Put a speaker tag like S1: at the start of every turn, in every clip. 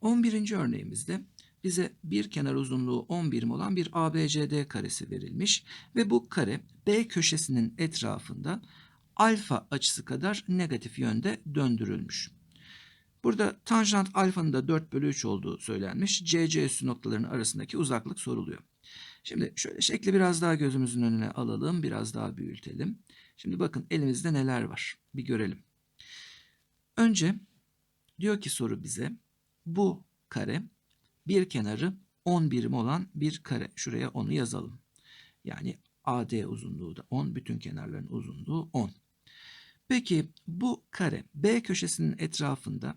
S1: 11. örneğimizde bize bir kenar uzunluğu 10 birim olan bir ABCD karesi verilmiş ve bu kare B köşesinin etrafında alfa açısı kadar negatif yönde döndürülmüş. Burada tanjant alfanın da 4 bölü 3 olduğu söylenmiş. CC üssü noktalarının arasındaki uzaklık soruluyor. Şimdi şöyle şekli biraz daha gözümüzün önüne alalım. Biraz daha büyütelim. Şimdi bakın elimizde neler var. Bir görelim. Önce diyor ki soru bize bu kare bir kenarı 10 birim olan bir kare. Şuraya 10'u yazalım. Yani AD uzunluğu da 10. Bütün kenarların uzunluğu 10. Peki bu kare B köşesinin etrafında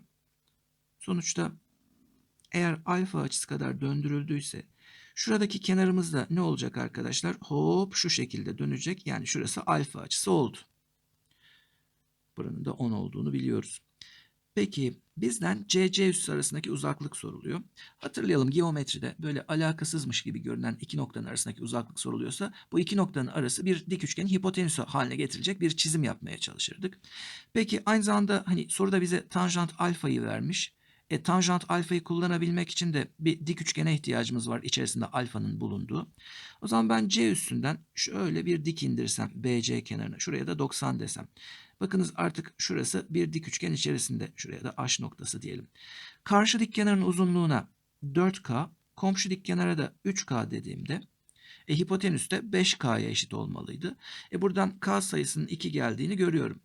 S1: sonuçta eğer alfa açısı kadar döndürüldüyse şuradaki kenarımız da ne olacak arkadaşlar? Hop şu şekilde dönecek. Yani şurası alfa açısı oldu. Buranın da 10 olduğunu biliyoruz. Peki bizden CC üssü arasındaki uzaklık soruluyor. Hatırlayalım geometride böyle alakasızmış gibi görünen iki noktanın arasındaki uzaklık soruluyorsa bu iki noktanın arası bir dik üçgenin hipotenüsü haline getirecek bir çizim yapmaya çalışırdık. Peki aynı zamanda hani soruda bize tanjant alfayı vermiş. E, tanjant alfayı kullanabilmek için de bir dik üçgene ihtiyacımız var içerisinde alfanın bulunduğu. O zaman ben C üstünden şöyle bir dik indirsem BC kenarına şuraya da 90 desem. Bakınız artık şurası bir dik üçgen içerisinde. Şuraya da H noktası diyelim. Karşı dik kenarın uzunluğuna 4K, komşu dik kenara da 3K dediğimde e, hipotenüs de 5K'ya eşit olmalıydı. E, buradan K sayısının 2 geldiğini görüyorum.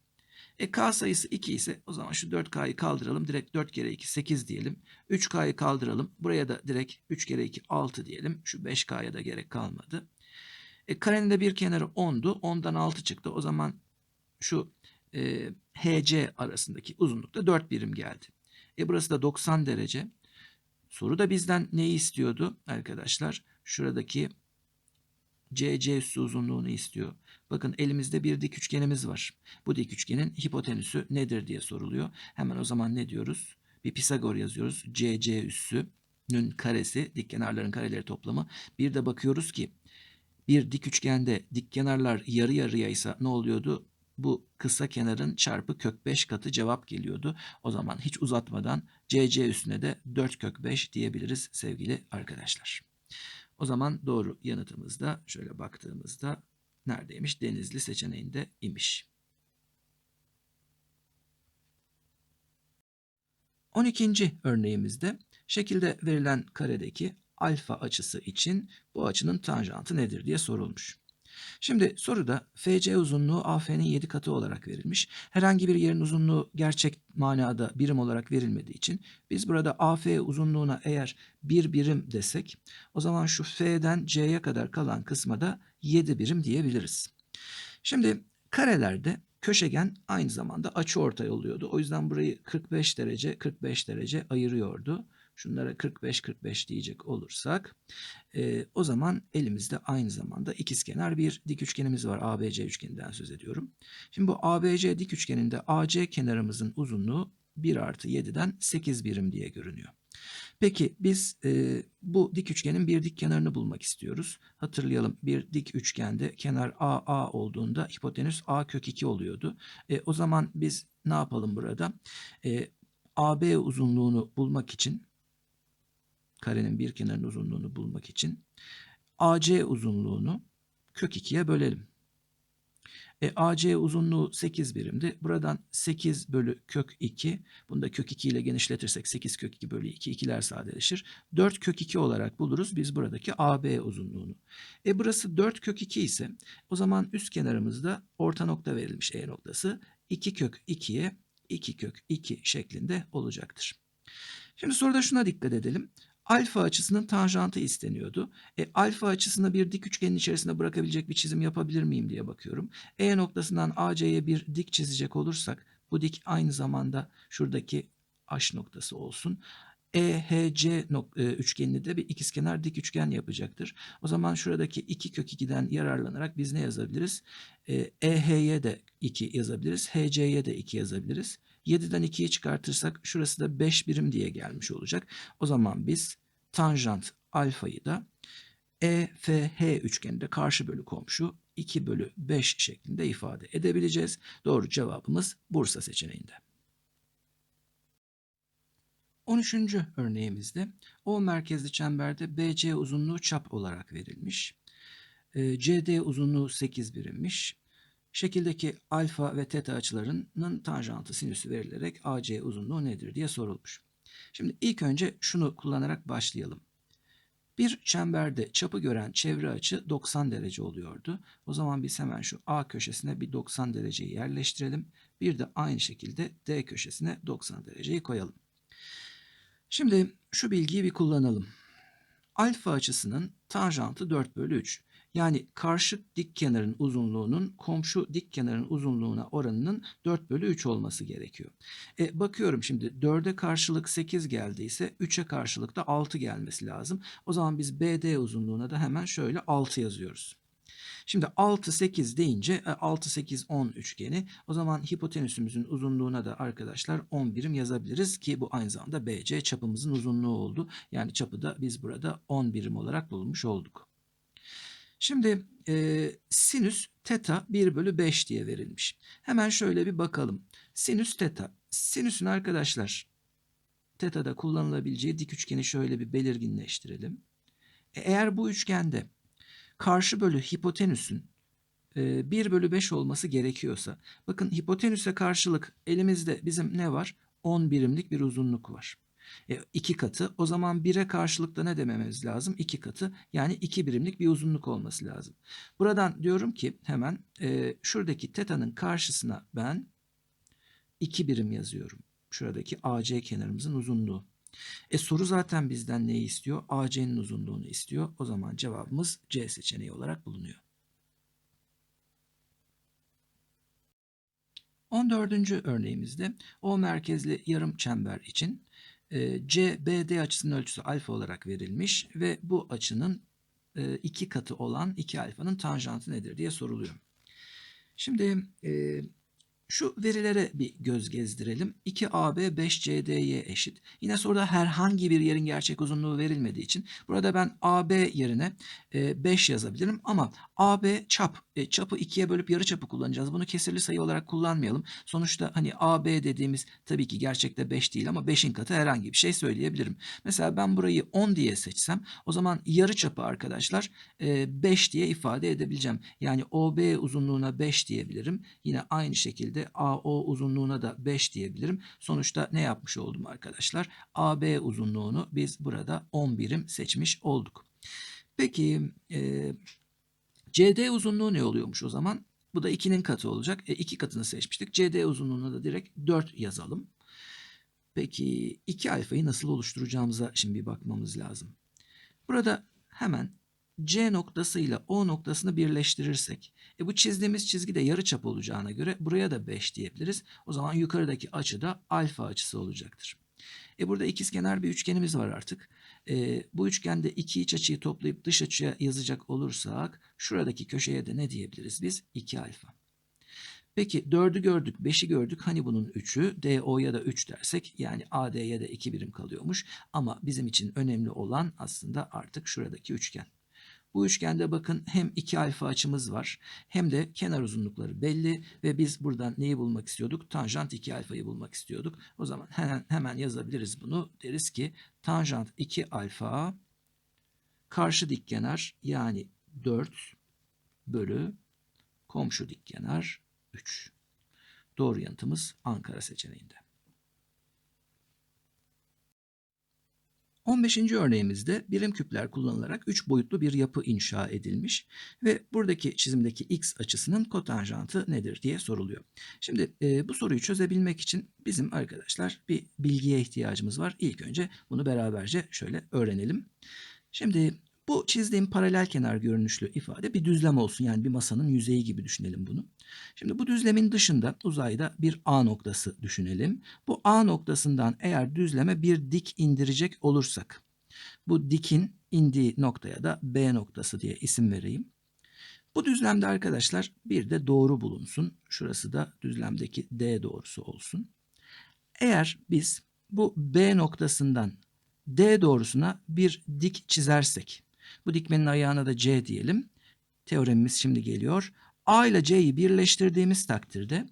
S1: E, K sayısı 2 ise o zaman şu 4K'yı kaldıralım. Direkt 4 kere 2 8 diyelim. 3K'yı kaldıralım. Buraya da direkt 3 kere 2 6 diyelim. Şu 5K'ya da gerek kalmadı. E, karenin de bir kenarı 10'du. 10'dan 6 çıktı. O zaman şu e, HC arasındaki uzunlukta 4 birim geldi. E burası da 90 derece. Soru da bizden neyi istiyordu arkadaşlar? Şuradaki CC üssü uzunluğunu istiyor. Bakın elimizde bir dik üçgenimiz var. Bu dik üçgenin hipotenüsü nedir diye soruluyor. Hemen o zaman ne diyoruz? Bir Pisagor yazıyoruz. CC üssünün karesi, dik kenarların kareleri toplamı. Bir de bakıyoruz ki bir dik üçgende dik kenarlar yarı yarıyaysa ne oluyordu? bu kısa kenarın çarpı kök 5 katı cevap geliyordu. O zaman hiç uzatmadan CC üstüne de 4 kök 5 diyebiliriz sevgili arkadaşlar. O zaman doğru yanıtımız da şöyle baktığımızda neredeymiş? Denizli seçeneğinde imiş. 12. örneğimizde şekilde verilen karedeki alfa açısı için bu açının tanjantı nedir diye sorulmuş. Şimdi soruda FC uzunluğu AF'nin 7 katı olarak verilmiş. Herhangi bir yerin uzunluğu gerçek manada birim olarak verilmediği için biz burada AF uzunluğuna eğer bir birim desek o zaman şu F'den C'ye kadar kalan kısma da 7 birim diyebiliriz. Şimdi karelerde köşegen aynı zamanda açı ortay oluyordu. O yüzden burayı 45 derece 45 derece ayırıyordu şunlara 45-45 diyecek olursak e, o zaman elimizde aynı zamanda ikizkenar bir dik üçgenimiz var. ABC üçgeninden söz ediyorum. Şimdi bu ABC dik üçgeninde AC kenarımızın uzunluğu 1 artı 7'den 8 birim diye görünüyor. Peki biz e, bu dik üçgenin bir dik kenarını bulmak istiyoruz. Hatırlayalım bir dik üçgende kenar AA olduğunda hipotenüs A kök 2 oluyordu. E, o zaman biz ne yapalım burada? E, AB uzunluğunu bulmak için karenin bir kenarının uzunluğunu bulmak için AC uzunluğunu kök 2'ye bölelim. E, AC uzunluğu 8 birimdi. Buradan 8 bölü kök 2. Bunu da kök 2 ile genişletirsek 8 kök 2 bölü 2. ikiler sadeleşir. 4 kök 2 olarak buluruz biz buradaki AB uzunluğunu. E burası 4 kök 2 ise o zaman üst kenarımızda orta nokta verilmiş E noktası. 2 kök 2'ye 2 kök 2 şeklinde olacaktır. Şimdi soruda şuna dikkat edelim alfa açısının tanjantı isteniyordu. E, alfa açısını bir dik üçgenin içerisinde bırakabilecek bir çizim yapabilir miyim diye bakıyorum. E noktasından AC'ye bir dik çizecek olursak bu dik aynı zamanda şuradaki H noktası olsun. EHC e, üçgenini de bir ikizkenar dik üçgen yapacaktır. O zaman şuradaki 2 kök 2'den yararlanarak biz ne yazabiliriz? EH'ye de 2 yazabiliriz. HC'ye de 2 yazabiliriz. 7'den 2'yi çıkartırsak şurası da 5 birim diye gelmiş olacak. O zaman biz tanjant alfayı da EFH üçgeninde karşı bölü komşu 2 bölü 5 şeklinde ifade edebileceğiz. Doğru cevabımız Bursa seçeneğinde. 13. örneğimizde O merkezli çemberde BC uzunluğu çap olarak verilmiş. Ee, CD uzunluğu 8 birimmiş. Şekildeki alfa ve teta açılarının tanjantı sinüsü verilerek AC uzunluğu nedir diye sorulmuş. Şimdi ilk önce şunu kullanarak başlayalım. Bir çemberde çapı gören çevre açı 90 derece oluyordu. O zaman biz hemen şu A köşesine bir 90 dereceyi yerleştirelim. Bir de aynı şekilde D köşesine 90 dereceyi koyalım. Şimdi şu bilgiyi bir kullanalım. Alfa açısının tanjantı 4 bölü 3. Yani karşıt dik kenarın uzunluğunun komşu dik kenarın uzunluğuna oranının 4 bölü 3 olması gerekiyor. E, bakıyorum şimdi 4'e karşılık 8 geldiyse 3'e karşılık da 6 gelmesi lazım. O zaman biz BD uzunluğuna da hemen şöyle 6 yazıyoruz. Şimdi 6, 8 deyince 6, 8, 10 üçgeni. O zaman hipotenüsümüzün uzunluğuna da arkadaşlar 10 birim yazabiliriz ki bu aynı zamanda BC çapımızın uzunluğu oldu. Yani çapı da biz burada 10 birim olarak bulmuş olduk. Şimdi e, sinüs teta 1 bölü 5 diye verilmiş. Hemen şöyle bir bakalım. Sinüs teta. Sinüsün arkadaşlar teta'da kullanılabileceği dik üçgeni şöyle bir belirginleştirelim. E, eğer bu üçgende karşı bölü hipotenüsün e, 1 bölü 5 olması gerekiyorsa bakın hipotenüse karşılık elimizde bizim ne var? 10 birimlik bir uzunluk var. E, iki katı o zaman 1'e karşılık da ne dememiz lazım? 2 katı yani 2 birimlik bir uzunluk olması lazım. Buradan diyorum ki hemen e, şuradaki teta'nın karşısına ben 2 birim yazıyorum. Şuradaki AC kenarımızın uzunluğu. E soru zaten bizden neyi istiyor? AC'nin uzunluğunu istiyor. O zaman cevabımız C seçeneği olarak bulunuyor. 14. örneğimizde O merkezli yarım çember için CBD açısının ölçüsü alfa olarak verilmiş ve bu açının e, iki katı olan 2 alfanın tanjantı nedir diye soruluyor. Şimdi e, şu verilere bir göz gezdirelim. 2AB 5CD'ye eşit. Yine soruda herhangi bir yerin gerçek uzunluğu verilmediği için burada ben AB yerine 5 yazabilirim ama AB çap. E, çapı 2'ye bölüp yarı çapı kullanacağız. Bunu kesirli sayı olarak kullanmayalım. Sonuçta hani AB dediğimiz tabii ki gerçekte 5 değil ama 5'in katı herhangi bir şey söyleyebilirim. Mesela ben burayı 10 diye seçsem o zaman yarı çapı arkadaşlar 5 diye ifade edebileceğim. Yani OB uzunluğuna 5 diyebilirim. Yine aynı şekilde AO uzunluğuna da 5 diyebilirim. Sonuçta ne yapmış oldum arkadaşlar? AB uzunluğunu biz burada 10 birim seçmiş olduk. Peki e, CD uzunluğu ne oluyormuş o zaman? Bu da 2'nin katı olacak. E, 2 katını seçmiştik. CD uzunluğuna da direkt 4 yazalım. Peki 2 alfayı nasıl oluşturacağımıza şimdi bir bakmamız lazım. Burada hemen C noktasıyla O noktasını birleştirirsek e bu çizdiğimiz çizgi de yarıçap olacağına göre buraya da 5 diyebiliriz. O zaman yukarıdaki açı da alfa açısı olacaktır. E burada ikizkenar bir üçgenimiz var artık. E, bu üçgende iki iç açıyı toplayıp dış açıya yazacak olursak şuradaki köşeye de ne diyebiliriz biz? 2 alfa. Peki 4'ü gördük, 5'i gördük. Hani bunun 3'ü DO'ya da 3 dersek yani AD'ye de 2 birim kalıyormuş. Ama bizim için önemli olan aslında artık şuradaki üçgen. Bu üçgende bakın hem 2 alfa açımız var hem de kenar uzunlukları belli ve biz buradan neyi bulmak istiyorduk? Tanjant 2 alfayı bulmak istiyorduk. O zaman hemen, hemen yazabiliriz bunu. Deriz ki tanjant 2 alfa karşı dik kenar yani 4 bölü komşu dik kenar 3. Doğru yanıtımız Ankara seçeneğinde. 15. örneğimizde birim küpler kullanılarak 3 boyutlu bir yapı inşa edilmiş ve buradaki çizimdeki x açısının kotanjantı nedir diye soruluyor. Şimdi e, bu soruyu çözebilmek için bizim arkadaşlar bir bilgiye ihtiyacımız var. İlk önce bunu beraberce şöyle öğrenelim. Şimdi bu çizdiğim paralel kenar görünüşlü ifade bir düzlem olsun. Yani bir masanın yüzeyi gibi düşünelim bunu. Şimdi bu düzlemin dışında uzayda bir A noktası düşünelim. Bu A noktasından eğer düzleme bir dik indirecek olursak bu dikin indiği noktaya da B noktası diye isim vereyim. Bu düzlemde arkadaşlar bir de doğru bulunsun. Şurası da düzlemdeki D doğrusu olsun. Eğer biz bu B noktasından D doğrusuna bir dik çizersek bu dikmenin ayağına da C diyelim. Teoremimiz şimdi geliyor. A ile C'yi birleştirdiğimiz takdirde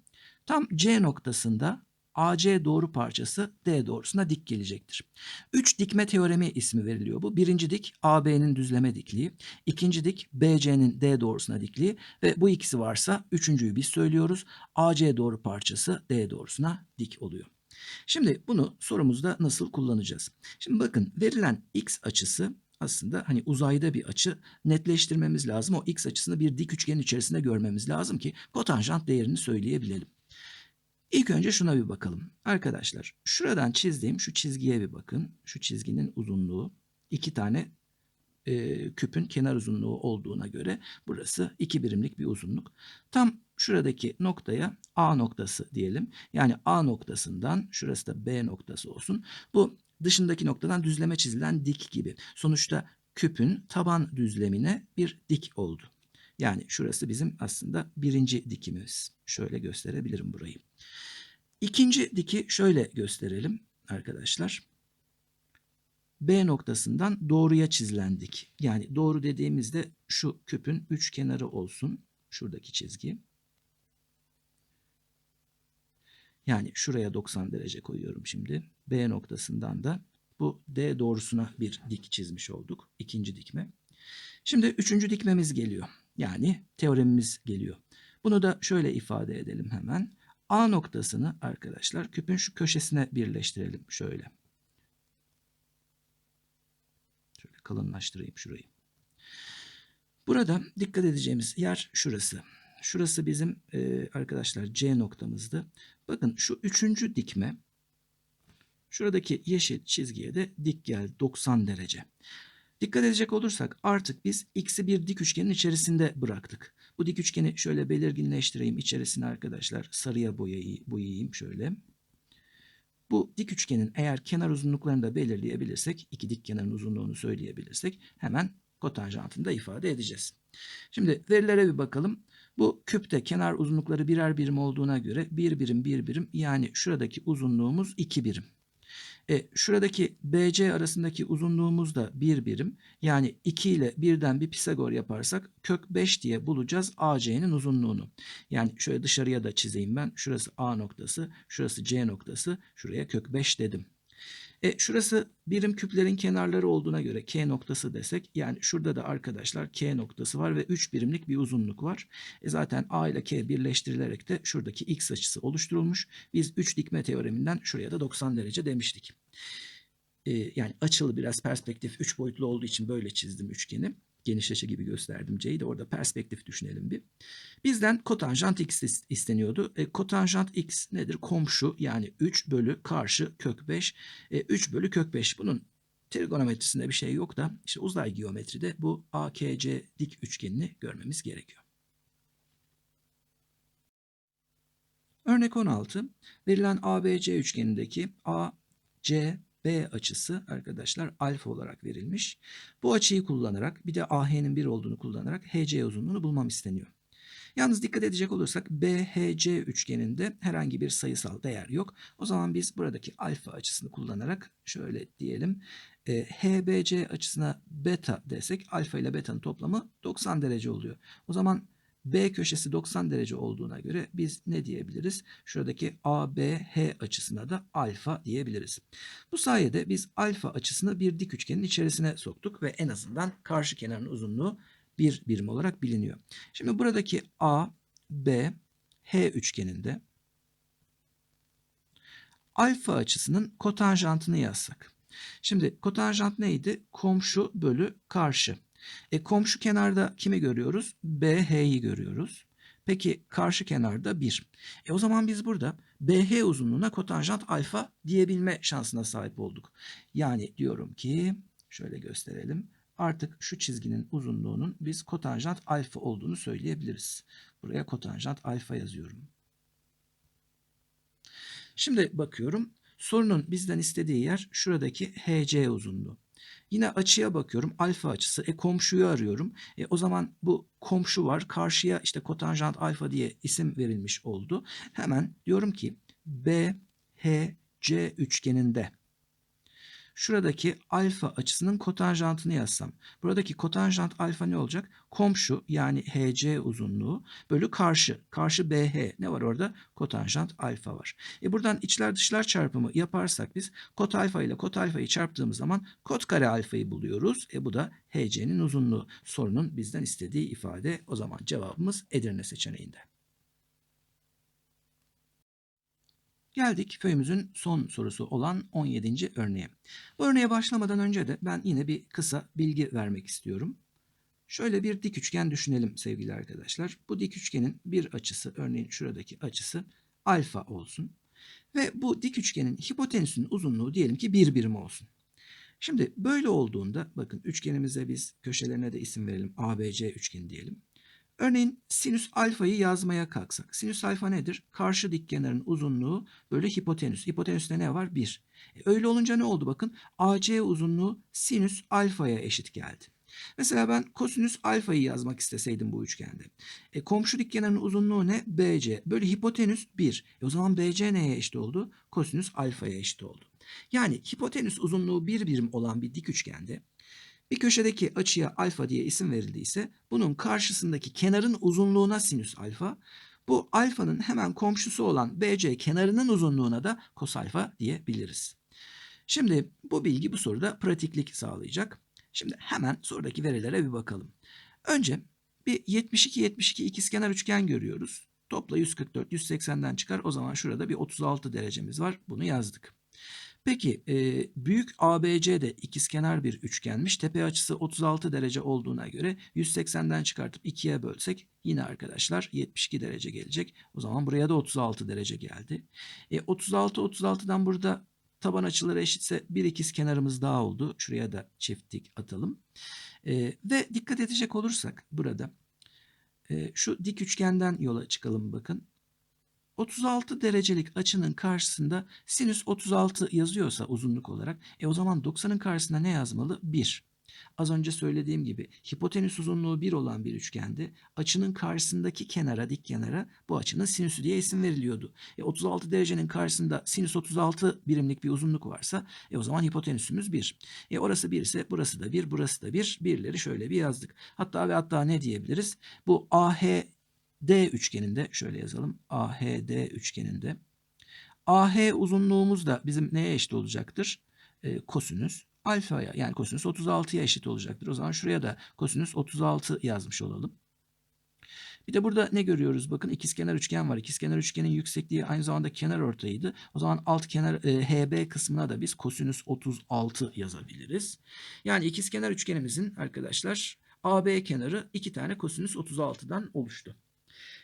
S1: tam C noktasında AC doğru parçası D doğrusuna dik gelecektir. Üç dikme teoremi ismi veriliyor bu. Birinci dik AB'nin düzleme dikliği, ikinci dik BC'nin D doğrusuna dikliği ve bu ikisi varsa üçüncüyü biz söylüyoruz. AC doğru parçası D doğrusuna dik oluyor. Şimdi bunu sorumuzda nasıl kullanacağız? Şimdi bakın verilen x açısı aslında hani uzayda bir açı netleştirmemiz lazım. O x açısını bir dik üçgenin içerisinde görmemiz lazım ki kotanjant değerini söyleyebilelim. İlk önce şuna bir bakalım. Arkadaşlar şuradan çizdiğim şu çizgiye bir bakın. Şu çizginin uzunluğu iki tane e, küpün kenar uzunluğu olduğuna göre burası iki birimlik bir uzunluk. Tam şuradaki noktaya A noktası diyelim. Yani A noktasından şurası da B noktası olsun. Bu dışındaki noktadan düzleme çizilen dik gibi. Sonuçta küpün taban düzlemine bir dik oldu. Yani şurası bizim aslında birinci dikimiz. Şöyle gösterebilirim burayı. İkinci diki şöyle gösterelim arkadaşlar. B noktasından doğruya çizilen dik. Yani doğru dediğimizde şu küpün üç kenarı olsun. Şuradaki çizgi. Yani şuraya 90 derece koyuyorum şimdi. B noktasından da bu D doğrusuna bir dik çizmiş olduk. İkinci dikme. Şimdi üçüncü dikmemiz geliyor. Yani teoremimiz geliyor. Bunu da şöyle ifade edelim hemen. A noktasını arkadaşlar küpün şu köşesine birleştirelim şöyle. Şöyle kalınlaştırayım şurayı. Burada dikkat edeceğimiz yer şurası. Şurası bizim e, arkadaşlar C noktamızdı. Bakın şu üçüncü dikme şuradaki yeşil çizgiye de dik geldi 90 derece. Dikkat edecek olursak artık biz x'i bir dik üçgenin içerisinde bıraktık. Bu dik üçgeni şöyle belirginleştireyim içerisine arkadaşlar. Sarıya boyayı, boyayayım şöyle. Bu dik üçgenin eğer kenar uzunluklarını da belirleyebilirsek, iki dik kenarın uzunluğunu söyleyebilirsek hemen kotanjantını da ifade edeceğiz. Şimdi verilere bir bakalım. Bu küpte kenar uzunlukları birer birim olduğuna göre bir birim bir birim yani şuradaki uzunluğumuz iki birim. E, şuradaki BC arasındaki uzunluğumuz da bir birim. Yani 2 ile birden bir Pisagor yaparsak kök 5 diye bulacağız AC'nin uzunluğunu. Yani şöyle dışarıya da çizeyim ben. Şurası A noktası, şurası C noktası. Şuraya kök 5 dedim. E, şurası birim küplerin kenarları olduğuna göre K noktası desek yani şurada da arkadaşlar K noktası var ve 3 birimlik bir uzunluk var. E, zaten A ile K birleştirilerek de şuradaki X açısı oluşturulmuş. Biz 3 dikme teoreminden şuraya da 90 derece demiştik. E, yani açılı biraz perspektif 3 boyutlu olduğu için böyle çizdim üçgeni geniş açı gibi gösterdim C'yi de orada perspektif düşünelim bir. Bizden kotanjant x isteniyordu. E, kotanjant x nedir? Komşu yani 3 bölü karşı kök 5. E, 3 bölü kök 5 bunun trigonometrisinde bir şey yok da işte uzay geometride bu AKC dik üçgenini görmemiz gerekiyor. Örnek 16. Verilen ABC üçgenindeki AC B açısı arkadaşlar alfa olarak verilmiş. Bu açıyı kullanarak bir de AH'nin 1 olduğunu kullanarak HC uzunluğunu bulmam isteniyor. Yalnız dikkat edecek olursak BHC üçgeninde herhangi bir sayısal değer yok. O zaman biz buradaki alfa açısını kullanarak şöyle diyelim. E, HBC açısına beta desek alfa ile beta'nın toplamı 90 derece oluyor. O zaman B köşesi 90 derece olduğuna göre biz ne diyebiliriz? Şuradaki ABH açısına da alfa diyebiliriz. Bu sayede biz alfa açısını bir dik üçgenin içerisine soktuk ve en azından karşı kenarın uzunluğu bir birim olarak biliniyor. Şimdi buradaki A, B, H üçgeninde alfa açısının kotanjantını yazsak. Şimdi kotanjant neydi? Komşu bölü karşı. E, komşu kenarda kimi görüyoruz? BH'yi görüyoruz. Peki karşı kenarda 1. E o zaman biz burada BH uzunluğuna kotanjant alfa diyebilme şansına sahip olduk. Yani diyorum ki şöyle gösterelim. Artık şu çizginin uzunluğunun biz kotanjant alfa olduğunu söyleyebiliriz. Buraya kotanjant alfa yazıyorum. Şimdi bakıyorum. Sorunun bizden istediği yer şuradaki HC uzunluğu. Yine açıya bakıyorum. Alfa açısı. E komşuyu arıyorum. E, o zaman bu komşu var. Karşıya işte kotanjant alfa diye isim verilmiş oldu. Hemen diyorum ki B, H, C üçgeninde şuradaki alfa açısının kotanjantını yazsam. Buradaki kotanjant alfa ne olacak? Komşu yani HC uzunluğu bölü karşı. Karşı BH. Ne var orada? Kotanjant alfa var. E buradan içler dışlar çarpımı yaparsak biz kot alfa ile kot alfayı çarptığımız zaman kot kare alfayı buluyoruz. E bu da HC'nin uzunluğu. Sorunun bizden istediği ifade. O zaman cevabımız Edirne seçeneğinde. Geldik föyümüzün son sorusu olan 17. örneğe. Bu örneğe başlamadan önce de ben yine bir kısa bilgi vermek istiyorum. Şöyle bir dik üçgen düşünelim sevgili arkadaşlar. Bu dik üçgenin bir açısı, örneğin şuradaki açısı alfa olsun. Ve bu dik üçgenin hipotenüsünün uzunluğu diyelim ki bir birim olsun. Şimdi böyle olduğunda bakın üçgenimize biz köşelerine de isim verelim. ABC üçgeni diyelim. Örneğin sinüs alfayı yazmaya kalksak. Sinüs alfa nedir? Karşı dik kenarın uzunluğu bölü hipotenüs. Hipotenüste ne var? 1. E, öyle olunca ne oldu bakın? AC uzunluğu sinüs alfaya eşit geldi. Mesela ben kosinüs alfayı yazmak isteseydim bu üçgende. E, komşu dik kenarın uzunluğu ne? BC. Bölü hipotenüs 1. E, o zaman BC neye eşit oldu? Kosinüs alfaya eşit oldu. Yani hipotenüs uzunluğu bir birim olan bir dik üçgende bir köşedeki açıya alfa diye isim verildiyse bunun karşısındaki kenarın uzunluğuna sinüs alfa, bu alfanın hemen komşusu olan BC kenarının uzunluğuna da kos alfa diyebiliriz. Şimdi bu bilgi bu soruda pratiklik sağlayacak. Şimdi hemen sorudaki verilere bir bakalım. Önce bir 72-72 ikizkenar üçgen görüyoruz. Topla 144, 180'den çıkar. O zaman şurada bir 36 derecemiz var. Bunu yazdık. Peki e, büyük ABC de ikizkenar bir üçgenmiş. Tepe açısı 36 derece olduğuna göre 180'den çıkartıp 2'ye bölsek yine arkadaşlar 72 derece gelecek. O zaman buraya da 36 derece geldi. E, 36 36'dan burada taban açıları eşitse bir ikiz kenarımız daha oldu. Şuraya da çiftlik atalım. E, ve dikkat edecek olursak burada e, şu dik üçgenden yola çıkalım bakın. 36 derecelik açının karşısında sinüs 36 yazıyorsa uzunluk olarak e o zaman 90'ın karşısında ne yazmalı? 1. Az önce söylediğim gibi hipotenüs uzunluğu 1 olan bir üçgende açının karşısındaki kenara dik kenara bu açının sinüsü diye isim veriliyordu. E 36 derecenin karşısında sinüs 36 birimlik bir uzunluk varsa e o zaman hipotenüsümüz 1. E orası 1 ise burası da 1 burası da 1. Birleri şöyle bir yazdık. Hatta ve hatta ne diyebiliriz? Bu AH D üçgeninde şöyle yazalım. AHD üçgeninde. AH uzunluğumuz da bizim neye eşit olacaktır? E, kosinüs alfaya yani kosinüs 36'ya eşit olacaktır. O zaman şuraya da kosinüs 36 yazmış olalım. Bir de burada ne görüyoruz? Bakın ikizkenar üçgen var. İkizkenar üçgenin yüksekliği aynı zamanda kenar ortayıydı. O zaman alt kenar e, HB kısmına da biz kosinüs 36 yazabiliriz. Yani ikizkenar üçgenimizin arkadaşlar AB kenarı iki tane kosinüs 36'dan oluştu.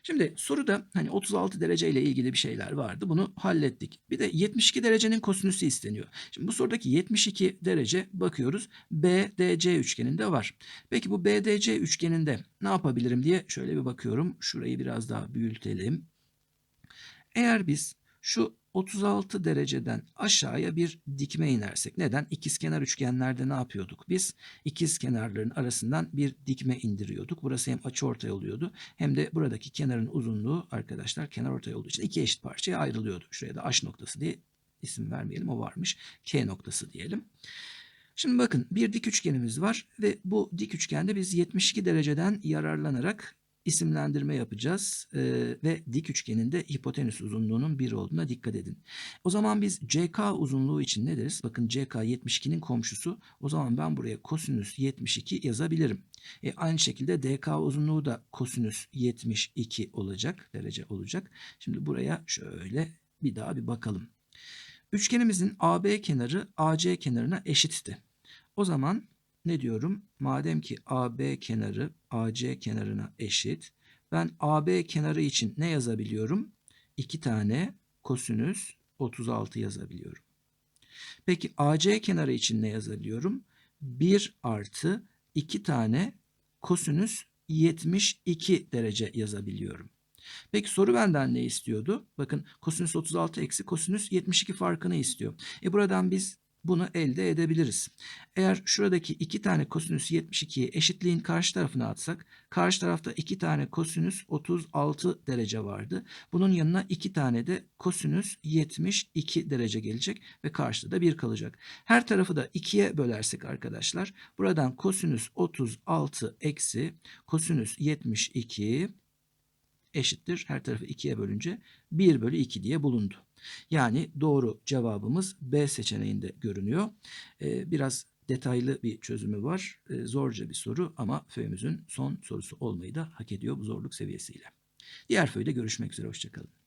S1: Şimdi soruda hani 36 derece ile ilgili bir şeyler vardı. Bunu hallettik. Bir de 72 derecenin kosinüsü isteniyor. Şimdi bu sorudaki 72 derece bakıyoruz BDC üçgeninde var. Peki bu BDC üçgeninde ne yapabilirim diye şöyle bir bakıyorum. Şurayı biraz daha büyütelim. Eğer biz şu 36 dereceden aşağıya bir dikme inersek. Neden? İkizkenar üçgenlerde ne yapıyorduk biz? İkiz kenarların arasından bir dikme indiriyorduk. Burası hem açıortay oluyordu hem de buradaki kenarın uzunluğu arkadaşlar kenar ortay olduğu için iki eşit parçaya ayrılıyordu. Şuraya da H noktası diye isim vermeyelim o varmış. K noktası diyelim. Şimdi bakın bir dik üçgenimiz var ve bu dik üçgende biz 72 dereceden yararlanarak isimlendirme yapacağız ee, ve dik üçgeninde hipotenüs uzunluğunun 1 olduğuna dikkat edin. O zaman biz CK uzunluğu için ne deriz? Bakın CK 72'nin komşusu. O zaman ben buraya kosinüs 72 yazabilirim. E, aynı şekilde DK uzunluğu da kosinüs 72 olacak, derece olacak. Şimdi buraya şöyle bir daha bir bakalım. Üçgenimizin AB kenarı AC kenarına eşitti. O zaman ne diyorum? Madem ki AB kenarı AC kenarına eşit. Ben AB kenarı için ne yazabiliyorum? 2 tane kosinüs 36 yazabiliyorum. Peki AC kenarı için ne yazabiliyorum? 1 artı 2 tane kosinüs 72 derece yazabiliyorum. Peki soru benden ne istiyordu? Bakın kosinüs 36 eksi kosinüs 72 farkını istiyor. E buradan biz bunu elde edebiliriz. Eğer şuradaki iki tane kosinüs 72'yi eşitliğin karşı tarafına atsak, karşı tarafta iki tane kosinüs 36 derece vardı. Bunun yanına iki tane de kosinüs 72 derece gelecek ve karşıda da 1 kalacak. Her tarafı da 2'ye bölersek arkadaşlar, buradan kosinüs 36 eksi kosinüs 72 eşittir. Her tarafı 2'ye bölünce 1 bölü 2 diye bulundu. Yani doğru cevabımız B seçeneğinde görünüyor. Ee, biraz detaylı bir çözümü var. Ee, zorca bir soru ama föyümüzün son sorusu olmayı da hak ediyor bu zorluk seviyesiyle. Diğer föyde görüşmek üzere. Hoşçakalın.